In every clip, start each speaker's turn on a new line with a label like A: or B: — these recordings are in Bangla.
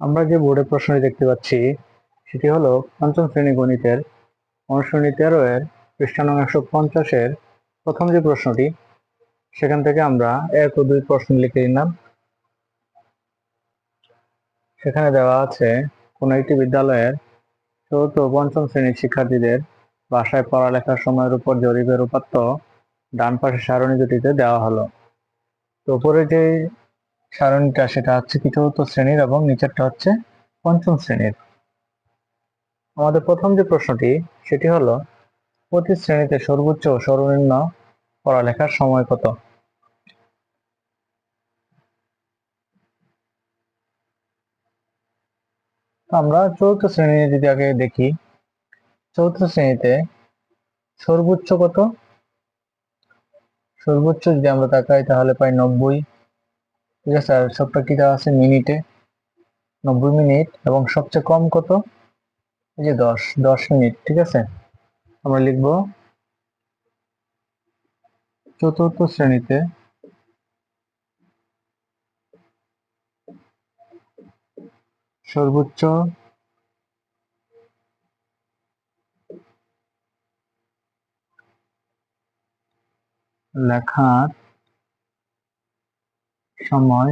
A: আমরা যে বোর্ডের প্রশ্নটি দেখতে পাচ্ছি, সেটি হলো পঞ্চম শ্রেণি গণিতের অনুশ্রেণী তেরো এর পৃষ্ঠা নং একশো পঞ্চাশের প্রথম যে প্রশ্নটি, সেখান থেকে আমরা এক ও দুই প্রশ্ন লিখে নিলাম। সেখানে দেওয়া আছে, কোনো একটি বিদ্যালয়ের চতুর্থ পঞ্চম শ্রেণির শিক্ষার্থীদের বাসায় পড়ালেখার সময়ের উপর জরিপের উপাত্ত ডান পাশে সারণী দুটিতে দেওয়া হলো। তো উপরে যে সারণীটা সেটা হচ্ছে চতুর্থ শ্রেণির এবং নিচেরটা হচ্ছে পঞ্চম শ্রেণির। আমাদের প্রথম যে প্রশ্নটি, সেটি হলো, প্রতি শ্রেণীতে সর্বোচ্চ ও সর্বনিম্ন পড়ালেখার সময় কত? আমরা চতুর্থ শ্রেণি যদি আগে দেখি, চতুর্থ শ্রেণীতে সর্বোচ্চ কত? সর্বোচ্চ যদি আমরা তাকাই তাহলে পাই নব্বই। ঠিক আছে, আর সবটা কি দেওয়া আছে? মিনিটে। নব্বই মিনিট, এবং সবচেয়ে কম কত? এই যে দশ দশ মিনিট, ঠিক আছে? আমরা লিখব চতুর্থ শ্রেণীতে সর্বোচ্চ লেখার সময়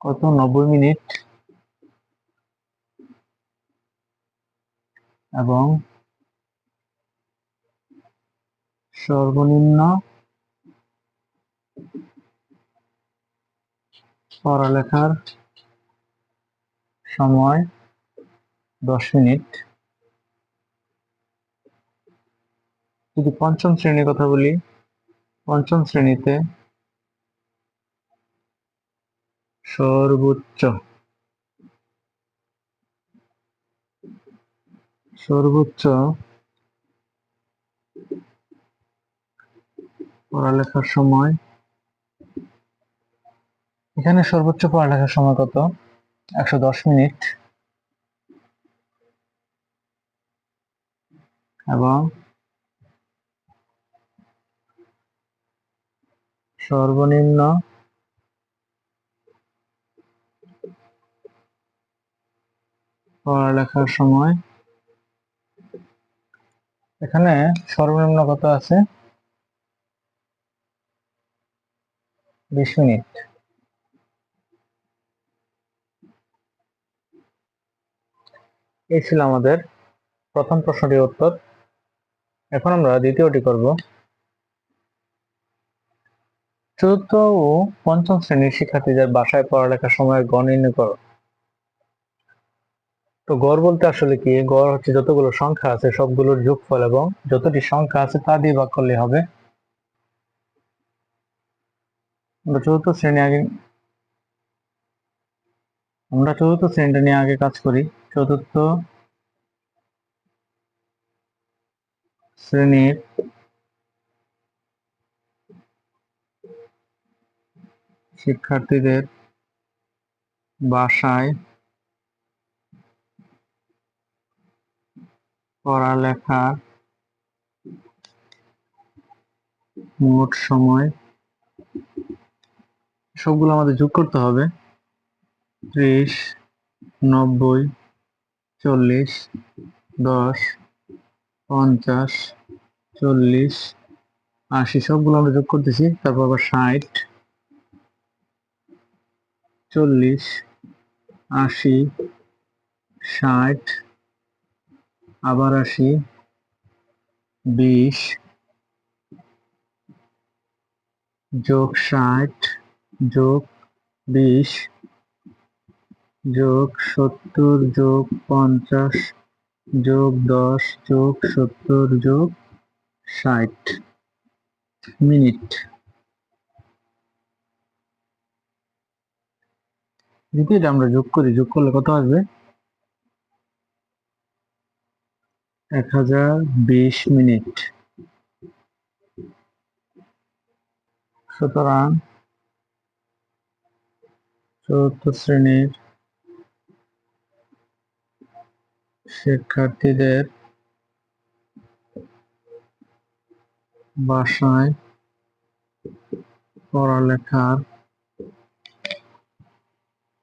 A: কত? নব্বই মিনিট। এবং সর্বনিম্ন পড়ালেখার সময় দশ মিনিট। যদি পঞ্চম শ্রেণির কথা বলি, পঞ্চম শ্রেণীতে সর্বোচ্চ। সর্বোচ্চ পড়ালেখার সময়। এখানে সর্বোচ্চ পড়ালেখার সময় কত? একশো দশ মিনিট। এবং সর্বনিম্ন পড়ালেখার সময়। এখানে সর্বনিম্ন কত আছে? বিশ মিনিট। এই ছিল আমাদের প্রথম প্রশ্নটির উত্তর। এখন আমরা দ্বিতীয়টি করব। চতুর্থ ও পঞ্চম শ্রেণির শিক্ষার্থীদের বাসায় পড়ালেখার সময় গড় নির্ণয় করো। তো গড় বলতে আসলে কি? গড় হচ্ছে যতগুলো সংখ্যা আছে, সবগুলোর যোগফল এবং যতটি সংখ্যা আছে তা দিয়ে ভাগ করলে হবে। আমরা চতুর্থ শ্রেণি আগে, আমরা চতুর্থ শ্রেণীটা নিয়ে আগে কাজ করি। চতুর্থ শ্রেণির শিক্ষার্থীদের বাসায় পড়ালেখার মোট সময়, সবগুলো আমাদের যোগ করতে হবে। ত্রিশ, নব্বই, চল্লিশ, দশ, পঞ্চাশ, চল্লিশ, আশি, সবগুলো আমরা যোগ করতেছি। তারপর আবার ষাট, চল্লিশ, আশি, ষাট আবার আশি বিশ যোগ ষাট যোগ বিশ যোগ সত্তর যোগ পঞ্চাশ যোগ দশ যোগ সত্তর যোগ ষাট মিনিট। এটা আমরা যোগ করি, যোগ করলে কত আসবে? এক হাজার বিশ মিনিট। সুতরাং চতুর্থ শ্রেণির শিক্ষার্থীদের বাসায় পড়ালেখার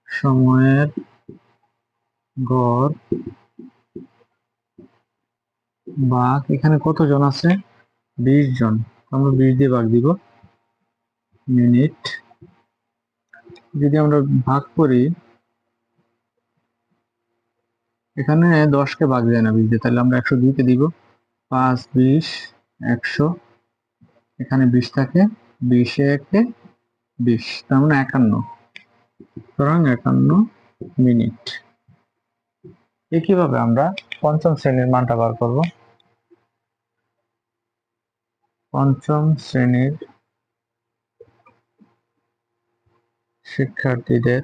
A: সময়ের গড় বাঘ, এখানে কতজন আছে? বিশ জন। আমরা বিশ দিয়ে ভাগ দিব। মিনিট। যদি আমরা ভাগ করি, এখানে দশকে ভাগ যায় না বিশ দিয়ে। তাহলে আমরা একশো দুইকে দিব। পাঁচ, বিশ, একশো। এখানে বিশ থাকে। বিশে একে বিশ। তার মানে একান্ন। সুতরাং একান্ন মিনিট। একইভাবে আমরা পঞ্চম শ্রেণির মানটা বার করব? পঞ্চম শ্রেণির শিক্ষার্থীদের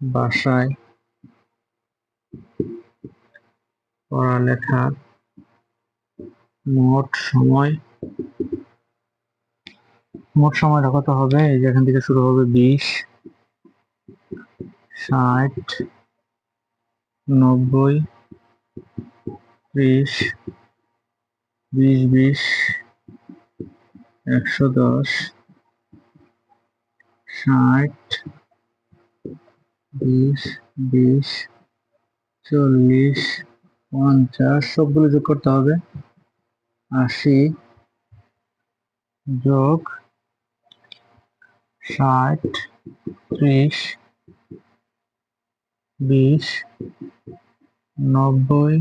A: বাসায় পড়ালেখার মোট সময়, মোট সময়টা কত হবে? এই যে এখান থেকে শুরু হবে বিশ, ষাট, নব্বই ত্রিশ বিশ বিশ, একশো দশ, ষাট, বিশ বিশ, চল্লিশ, পঞ্চাশ, সবগুলো যোগ করতে হবে। আশি যোগ ষাট, ত্রিশ, বিশ, নব্বই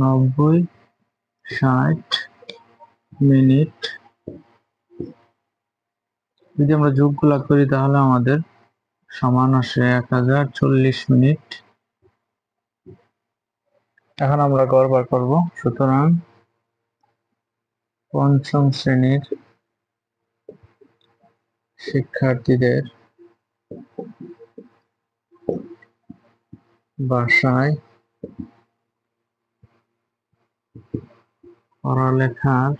A: নব্বই, ষাট মিনিট। যদি আমরা যোগগুলা করি তাহলে আমাদের সমান আসে এক হাজার চল্লিশ মিনিট। এখন আমরা গড় বার করব। সুতরাং পঞ্চম শ্রেণির শিক্ষার্থীদের বাসায় পড়ালেখার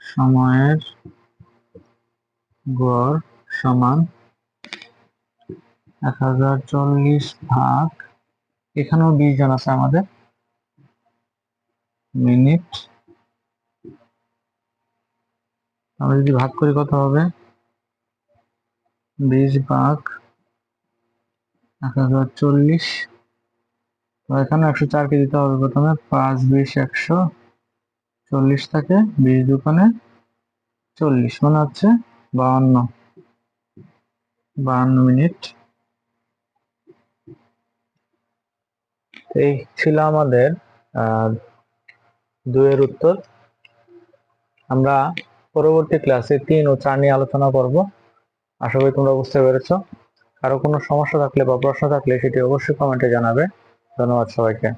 A: সময়ের গড় সমান এক হাজার চল্লিশ ভাগ। এখানেও বিশ জন আছে আমাদের। মিনিট। আমরা যদি ভাগ করি কত হবে? বিশ ভাগ এক হাজার চল্লিশ। এখানে একশো চারকে দিতে হবে প্রথমে, পাঁচ, বিশ, একশো, চল্লিশ থাকে, বিশ দোকানে চল্লিশ মানে হচ্ছে বাহান্ন বাহান্ন মিনিট। এই ছিল আমাদের দুয়ের উত্তর। আমরা পরবর্তী ক্লাসে তিন ও চার নিয়ে আলোচনা করব। আশা করি তোমরা বুঝতে পেরেছ। কারও কোনো সমস্যা থাকলে বা প্রশ্ন থাকলে সেটি অবশ্যই কমেন্টে জানাবে। ধন্যবাদ সবাইকে।